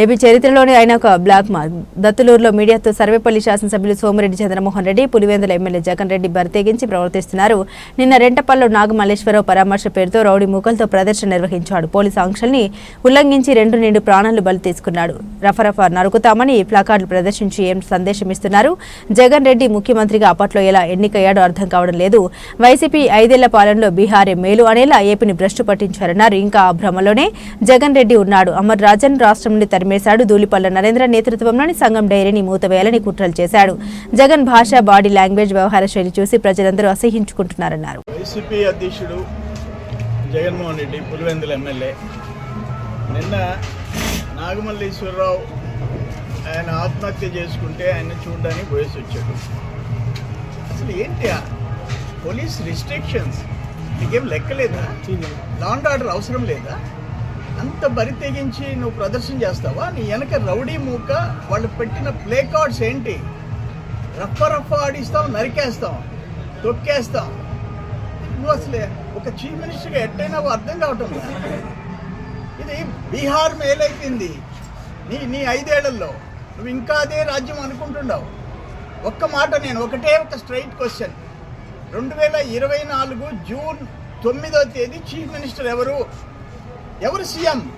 AP చరిత్రలోనే ఆయన ఒక బ్లాక్ మార్క్. దత్తులూరులో మీడియాతో సర్వేపల్లి శాసనసభ్యులు సోమిరెడ్డి చంద్రమోహన్ రెడ్డి పులివెందుల ఎమ్మెల్యే జగన్ రెడ్డి బరితెగించి ప్రవర్తిస్తున్నారు. నిన్న రెంటపల్లిలో నాగమల్లేశ్వరరావు పరామర్శ పేరుతో రౌడీ మూకలతో ప్రదర్శన నిర్వహించాడు. పోలీసు ఆంక్షల్ని ఉల్లంఘించి రెండు నిండు ప్రాణాలు బలి తీసుకున్నాడు. రఫరఫా నరుకుతామని ప్లాకార్డులు ప్రదర్శించి ఏం సందేశం ఇస్తున్నారు? జగన్ రెడ్డి ముఖ్యమంత్రిగా అప్పట్లో ఎలా ఎన్నికయ్యాడో అర్థం కావడం లేదు. వైసీపీ ఐదేళ్ళ పాలనలో బీహారే మేలు అనేలా ఏపీని భ్రష్టు పట్టించారన్నారు. ఇంకా ఆ భ్రమలోనే జగన్ రెడ్డి ఉన్నాడు. అమర్ రాజన్ రాష్ట్రం నుండి తరిమేశాడు ధూళిపల్ల నరేంద్ర నేతృత్వంలోని సంఘం డైరీని మూతవేయాలని కుట్రలు చేశాడు. జగన్ భాష బాడీ లాంగ్వేజ్ వ్యవహార శైలి చూసి ప్రజలందరూ అసహించుకుంటున్నారన్నారు వైసీపీ అధ్యక్షుడు జగన్మోహన్ రెడ్డి పులివెందుల ఎమ్మెల్యే నిన్న నాగమల్లేశ్వరరావు ఆయన ఆత్మహత్య చేసుకుంటే ఆయన చూడడానికి పోయేసి వచ్చాడు. అసలు ఏంటి ఆ పోలీస్ రిస్ట్రిక్షన్స్ నీకేం లెక్కలేదా లా అండ్ ఆర్డర్ అవసరం లేదా? అంత బరి తెగించి నువ్వు ప్రదర్శన చేస్తావా? నీ వెనక రౌడీ మూక వాళ్ళు పెట్టిన ప్లే కార్డ్స్ ఏంటి? రఫ రఫ ఆడిస్తాం నరికేస్తాం తొక్కేస్తాం. నువ్వు అసలే ఒక చీఫ్ మినిస్టర్గా ఎట్టయినా అర్థం కావటం ఇది బీహార్ మేలైపోయింది. నీ నీ ఐదేళ్ళలో నువ్వు ఇంకా అదే రాజ్యం అనుకుంటున్నావు. ఒక్క మాట నేను ఒకటే ఒక స్ట్రైట్ క్వశ్చన్. రెండు వేల ఇరవై నాలుగు జూన్ తొమ్మిదో తేదీ చీఫ్ మినిస్టర్ ఎవరు? ఎవరు సీఎం?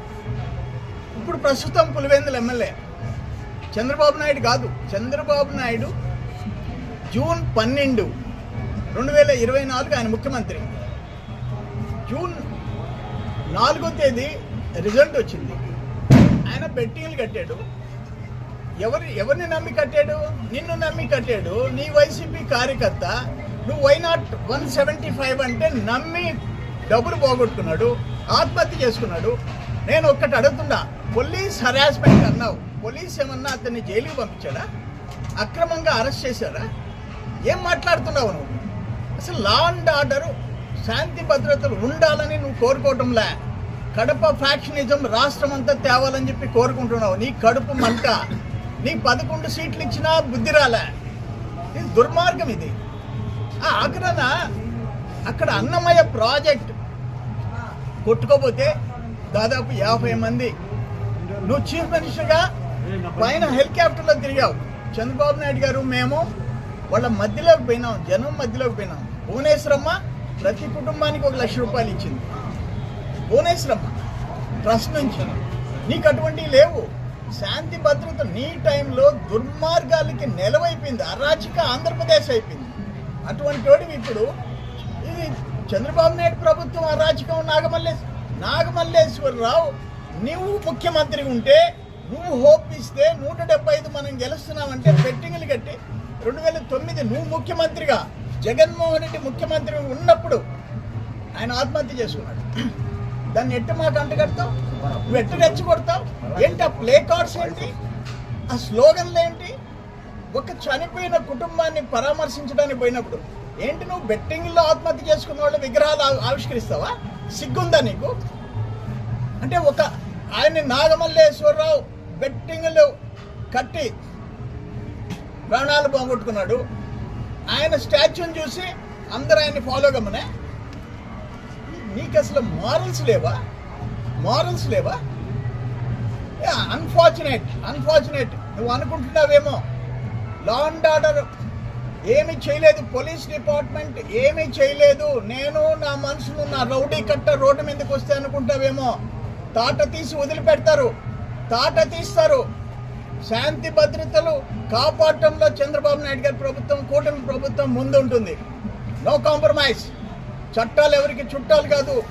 ఇప్పుడు ప్రస్తుతం పులివెందుల ఎమ్మెల్యే. చంద్రబాబు నాయుడు కాదు. చంద్రబాబు నాయుడు జూన్ పన్నెండు రెండు వేల ఇరవై నాలుగు ఆయన ముఖ్యమంత్రి. జూన్ నాలుగో తేదీ రిజల్ట్ వచ్చింది. ఆయన బెట్టింగ్లు కట్టాడు. ఎవరి ఎవరిని నమ్మి కట్టాడు? నిన్ను నమ్మి కట్టాడు. నీ వైసీపీ కార్యకర్త. నువ్వు why not one seventy five అంటే నమ్మి డబ్బులు పోగొట్టుకున్నాడు ఆత్మహత్య చేసుకున్నాడు. నేను ఒక్కటి అడుగుతున్నా పోలీస్ హరాస్మెంట్ అన్నావు. పోలీస్ ఏమన్నా అతన్ని జైలుకి పంపించాడా? అక్రమంగా అరెస్ట్ చేశారా ఏం మాట్లాడుతున్నావు నువ్వు? అసలు లా అండ్ ఆర్డర్ శాంతి భద్రతలు ఉండాలని నువ్వు కోరుకోవటంలే. కడప ఫ్యాక్షనిజం రాష్ట్రం అంతా తేవాలని చెప్పి కోరుకుంటున్నావు. నీ కడుపు మంట నీ పదకొండు సీట్లు ఇచ్చినా బుద్ధి రాలే. ఇది దుర్మార్గం ఇది. ఆ ఆఖరణ అక్కడ అన్నమయ్య ప్రాజెక్ట్ కొట్టుకోపోతే దాదాపు యాభై మంది. నువ్వు చీఫ్ మినిస్టర్గా పైన హెలికాప్టర్లో తిరిగావు. చంద్రబాబు నాయుడు గారు మేము వాళ్ళ మధ్యలోకి పోయినాం జనం మధ్యలోకి పోయినాం. భువనేశ్వరమ్మ ప్రతి కుటుంబానికి ఒక లక్ష రూపాయలు ఇచ్చింది. భువనేశ్వరమ్మ ట్రస్ట్ నుంచి. నీకు అటువంటివి లేవు. శాంతి భద్రత నీ టైంలో దుర్మార్గాలకి నెలవైపోయింది. అరాచక ఆంధ్రప్రదేశ్ అయిపోయింది. అటువంటి వాడివి ఇప్పుడు ఇది చంద్రబాబు నాయుడు ప్రభుత్వం అరాచకం నాగమల్లేశ్ నాగమల్లేశ్వరరావు నువ్వు ముఖ్యమంత్రి ఉంటే నువ్వు హోప్ ఇస్తే నూట డెబ్బై ఐదు మనం గెలుస్తున్నామంటే బెట్టింగ్లు కట్టి రెండు వేల తొమ్మిది నువ్వు ముఖ్యమంత్రిగా జగన్మోహన్ రెడ్డి ముఖ్యమంత్రి ఉన్నప్పుడు ఆయన ఆత్మహత్య చేసుకున్నాడు. దాన్ని ఎట్టు మాకు అంటగడతావు? నువ్వు ఎట్టు రెచ్చగొడతావు? ఏంటి ఆ ప్లే కార్డ్స్ ఏంటి? ఆ స్లోగన్లు ఏంటి? ఒక చనిపోయిన కుటుంబాన్ని పరామర్శించడానికి పోయినప్పుడు ఏంటి నువ్వు బెట్టింగ్లో ఆత్మహత్య చేసుకున్న వాళ్ళు విగ్రహాలు ఆవిష్కరిస్తావా? సిగ్గుందా నీకు? అంటే ఒక ఆయన నాగమల్లేశ్వరరావు బెట్టింగ్లు కట్టి ప్రాణాలు పోగొట్టుకున్నాడు. ఆయన స్టాచ్యూని చూసి అందరూ ఆయన్ని ఫాలో కమ్మనే. నీకు అసలు మారల్స్ లేవా? మారల్స్ లేవా? అన్ఫార్చునేట్ అన్ఫార్చునేట్ నువ్వు అనుకుంటున్నావేమో? లా అండ్ ఆర్డర్ ఏమీ చేయలేదు. పోలీస్ డిపార్ట్మెంట్ ఏమీ చేయలేదు. నేను నా మనుషులు నా రౌడీ కట్ట రోడ్డు మీదకి వస్తే అనుకుంటావేమో. తాట తీసి వదిలిపెడతారు. తాట తీస్తారు. శాంతి భద్రతలు కాపాడటంలో చంద్రబాబు నాయుడు గారి ప్రభుత్వం కూటమి ప్రభుత్వం ముందుంటుంది. No compromise. చట్టాలు ఎవరికి చుట్టాలు కాదు.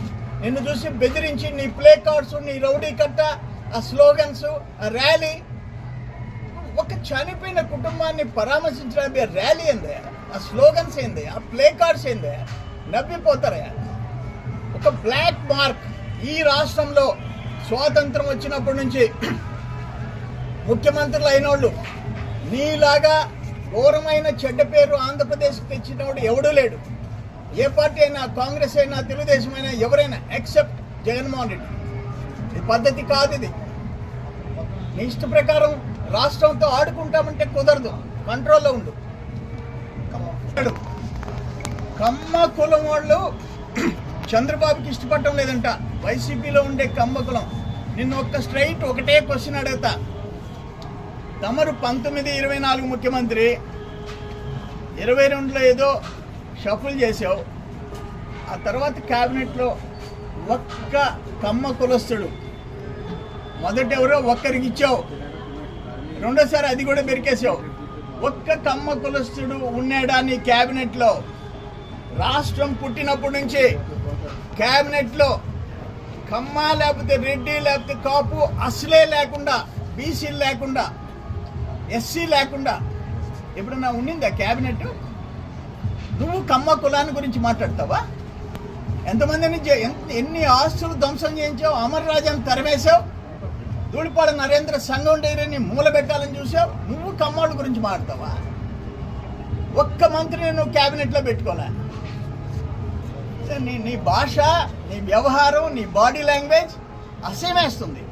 నిన్ను చూసి బెదిరించి నీ ప్లే కార్డ్స్ నీ రౌడీ కట్ట ఆ స్లోగన్స్ ఆ ర్యాలీ ఒక చనిపోయిన కుటుంబాన్ని పరామర్శించడానికి ర్యాలీ ఏందే? ఆ స్లోగన్స్ ఏంది? ఆ ప్లే కార్డ్స్ ఏందే? నవ్విపోతారా? ఒక బ్లాక్ మార్క్. ఈ రాష్ట్రంలో స్వాతంత్రం వచ్చినప్పటి నుంచి ముఖ్యమంత్రులు అయినోళ్ళు నీలాగా ఘోరమైన చెడ్డ పేరు ఆంధ్రప్రదేశ్కి తెచ్చినోడు ఎవడూ లేడు. ఏ పార్టీ అయినా కాంగ్రెస్ అయినా తెలుగుదేశం అయినా ఎవరైనా ఎక్సెప్ట్ జగన్మోహన్ రెడ్డి. ఇది పద్ధతి కాదు ఇది. నీ ఇష్ట ప్రకారం రాష్ట్రంతో ఆడుకుంటామంటే కుదరదు. కంట్రోల్లో ఉండు. కమ్మ. కులం వాళ్ళు చంద్రబాబుకి ఇష్టపడటం లేదంట. వైసీపీలో ఉండే కమ్మ కులం. నిన్ను ఒక్క స్ట్రైట్ ఒకటే క్వశ్చన్ అడుగుతా. తమరు పంతొమ్మిది ఇరవై నాలుగు ముఖ్యమంత్రి. ఇరవై రెండులో ఏదో షఫుల్ చేసావు ఆ తర్వాత క్యాబినెట్లో ఒక్క కమ్మ కులస్తుడు. మొదట ఎవరో ఒక్కరికి ఇచ్చావు. రెండోసారి అది కూడా మెరికేసావు. ఒక్క కమ్మ కులస్తుడు ఉన్నాడా నీ క్యాబినెట్లో? రాష్ట్రం పుట్టినప్పటి నుంచి క్యాబినెట్లో కమ్మ లేకపోతే రెడ్డి లేకపోతే కాపు అసలే లేకుండా బీసీలు లేకుండా ఎస్సీ లేకుండా ఎప్పుడన్నా ఉండిందా క్యాబినెట్? నువ్వు కమ్మ కులాన్ని గురించి మాట్లాడతావా? ఎంతమందిని నుంచి ఎంత- ఎన్ని ఆస్తులు ధ్వంసం చేయించావు? అమర రాజాని తరిమేశావు? ధూళిపాడ నరేంద్ర సంఘం డైరీని మూలబెట్టాలని చూసావు? నువ్వు కమ్మోళ్ళ గురించి మాట్లాడతావా? ఒక్క మంత్రిని నువ్వు క్యాబినెట్లో పెట్టుకోలే. నీ నీ భాష నీ వ్యవహారం నీ బాడీ లాంగ్వేజ్ అసహ్యమేస్తుంది.